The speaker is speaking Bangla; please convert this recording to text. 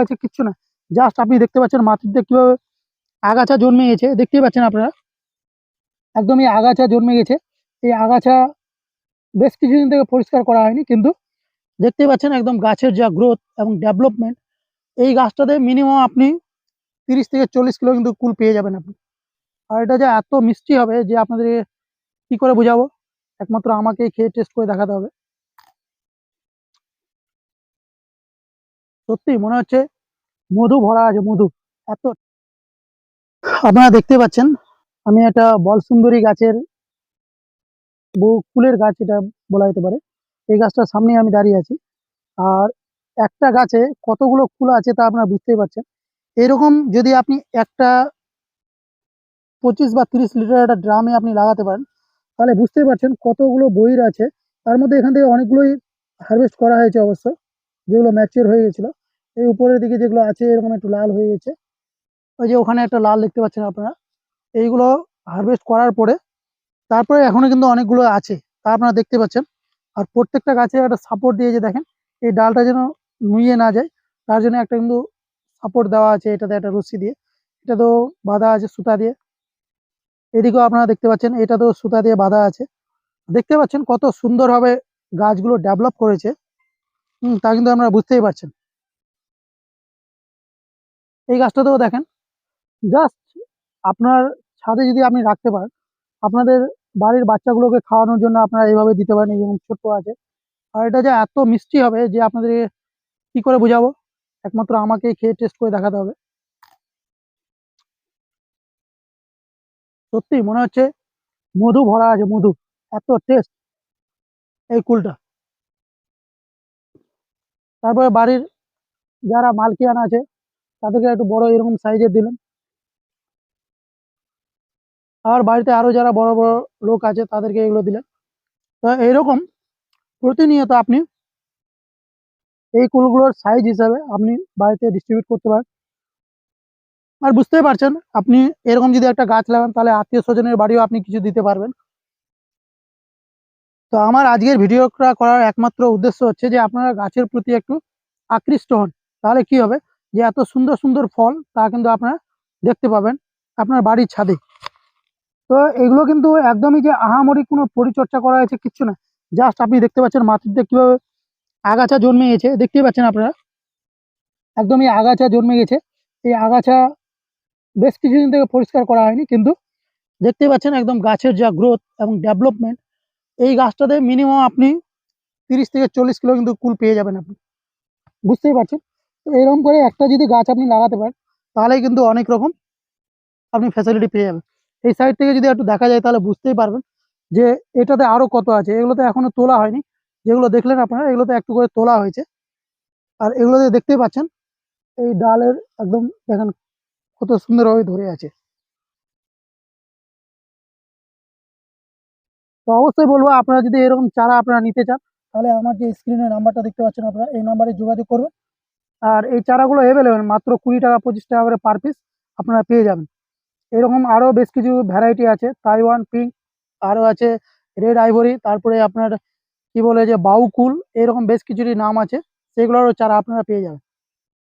হয়েছে কিচ্ছু না। জাস্ট আপনি দেখতে পাচ্ছেন মাটিতে কীভাবে আগাছা জন্মে গেছে দেখতেই পাচ্ছেন আপনারা। একদমই আগাছা জন্মে গেছে এই আগাছা বেশ কিছুদিন থেকে পরিষ্কার করা হয়নি, কিন্তু দেখতেই পাচ্ছেন একদম গাছের যা গ্রোথ এবং ডেভেলপমেন্ট এই গাছটাতে মিনিমাম আপনি তিরিশ থেকে চল্লিশ কিলো কিন্তু কুল পেয়ে যাবেন আপনি। আর এটা যে এত মিষ্টি হবে যে আপনাদের কি করে বোঝাবো? একমাত্র আমাকে খেয়ে টেস্ট করে দেখাতে হবে। সত্যি মনে হচ্ছে মধু ভরা আছে, মধু। এত আপনারা দেখতে পাচ্ছেন, আমি একটা বল সুন্দরী গাছের বহু ফুলের গাছ এটা বলা যেতে পারে। এই গাছটার সামনে আমি দাঁড়িয়ে আছি। আর একটা গাছে কতগুলো ফুল আছে তা আপনারা বুঝতেই পারছেন। এরকম যদি আপনি একটা পঁচিশ বা তিরিশ লিটার একটা ড্রামে আপনি লাগাতে পারেন, তাহলে বুঝতেই পারছেন কতগুলো বইর আছে। তার মধ্যে এখান থেকে অনেকগুলোই হারভেস্ট করা হয়েছে অবশ্য, যেগুলো ম্যাচিওর হয়ে গেছিল। এই উপরের দিকে যেগুলো আছে এরকম একটু লাল হয়ে গেছে। ওই যে ওখানে একটা লাল দেখতে পাচ্ছেন আপনারা। এইগুলো হারভেস্ট করার পরে তারপরে এখনও কিন্তু অনেকগুলো আছে, তা আপনারা দেখতে পাচ্ছেন। আর প্রত্যেকটা গাছে একটা সাপোর্ট দিয়ে যে দেখেন, এই ডালটা যেন নুয়ে না যায়, তার জন্য একটা কিন্তু সাপোর্ট দেওয়া আছে এটাতে একটা রশ্মি দিয়ে। এটা তো বাঁধা আছে সুতা দিয়ে। এদিকেও আপনারা দেখতে পাচ্ছেন, এটা তো সুতা দিয়ে বাঁধা আছে। দেখতে পাচ্ছেন কত সুন্দরভাবে গাছগুলো ডেভেলপ করেছে। হুম, তা কিন্তু আপনারা বুঝতেই পারছেন। এই গাছটাতেও দেখেন জাস্ট আপনার ছাদে যদি আপনি রাখতে পারেন, আপনাদের বাড়ির বাচ্চাগুলোকে খাওয়ানোর জন্য আপনারা এইভাবে দিতে পারেন, এই ছোট্ট আছে। আর এটা যে এত মিষ্টি হবে যে আপনাদের কি করে বোঝাবো? একমাত্র আমাকে খেয়ে টেস্ট করে দেখাতে হবে। সত্যি মনে হচ্ছে মধু ভরা আছে, মধু। এত টেস্ট এই কুলটা। তারপরে বাড়ির যারা মালকিয়ান আছে তাদেরকে একটু বড় এরকম সাইজের দিলেন। আর বাড়িতে আরও যারা বড় বড় লোক আছে, তাদেরকে এগুলো দিলেন। তো এইরকম প্রতিনিয়ত আপনি এই কুলগুলোর সাইজ হিসাবে আপনি বাড়িতে ডিস্ট্রিবিউট করতে পারেন। আর বুঝতেই পারছেন, আপনি এরকম যদি একটা গাছ লাগান, তাহলে আত্মীয় স্বজনের বাড়িও আপনি কিছু দিতে পারবেন। তো আমার আজকের ভিডিওটা করার একমাত্র উদ্দেশ্য হচ্ছে যে, আপনারা গাছের প্রতি একটু আকৃষ্ট হন, তাহলে কি হবে? যে এত সুন্দর সুন্দর ফল তা কিন্তু আপনারা দেখতে পাবেন আপনার বাড়ির ছাদে। তো এগুলো কিন্তু একদমই যে আহামরি কোনো পরিচর্যা করা হয়েছে কিচ্ছু না। জাস্ট আপনি দেখতে পাচ্ছেন মাটিতে কীভাবে আগাছা জন্মে গেছে দেখতেই পাচ্ছেন আপনারা, একদমই আগাছা জন্মে গেছে। এই আগাছা বেশ কিছুদিন থেকে পরিষ্কার করা হয়নি, কিন্তু দেখতে পাচ্ছেন একদম গাছের যা গ্রোথ এবং ডেভেলপমেন্ট এই গাছটাতে মিনিমাম আপনি তিরিশ থেকে চল্লিশ কিলো কিন্তু কুল পেয়ে যাবেন আপনি। বুঝতেই পারছেন? এরকম করে একটা যদি গাছ আপনি লাগাতে পারেন, তাহলেই কিন্তু অনেক রকম আপনি ফ্যাসিলিটি পেয়ে যাবেন। এই সাইড থেকে যদি একটু দেখা যায়, তাহলে বুঝতেই পারবেন যে এটাতে আরও কত আছে। এগুলোতে এখনও তোলা হয়নি। যেগুলো দেখলেন আপনারা, এগুলোতে একটু করে তোলা হয়েছে। আর এগুলোতে দেখতেই পাচ্ছেন, এই ডালের একদম দেখেন কত সুন্দরভাবে ধরে আছে। তো অবশ্যই বলব, আপনারা যদি এরকম চারা আপনারা নিতে চান, তাহলে আমার যে স্ক্রিনে নাম্বারটা দেখতে পাচ্ছেন আপনারা, এই নাম্বারে যোগাযোগ করবেন। আর এই চারাগুলো অ্যাভেলেবেল মাত্র কুড়ি টাকা, পঁচিশ টাকা করে পার পিস আপনারা পেয়ে যাবেন। এরকম আরও বেশ কিছু ভ্যারাইটি আছে তাইওয়ান পিঙ্ক আরও আছে রেড আইভরি তারপরে আপনার কি বলে যে বাউকুল এরকম বেশ কিছুরই নাম আছে, সেগুলোরও চারা আপনারা পেয়ে যাবেন।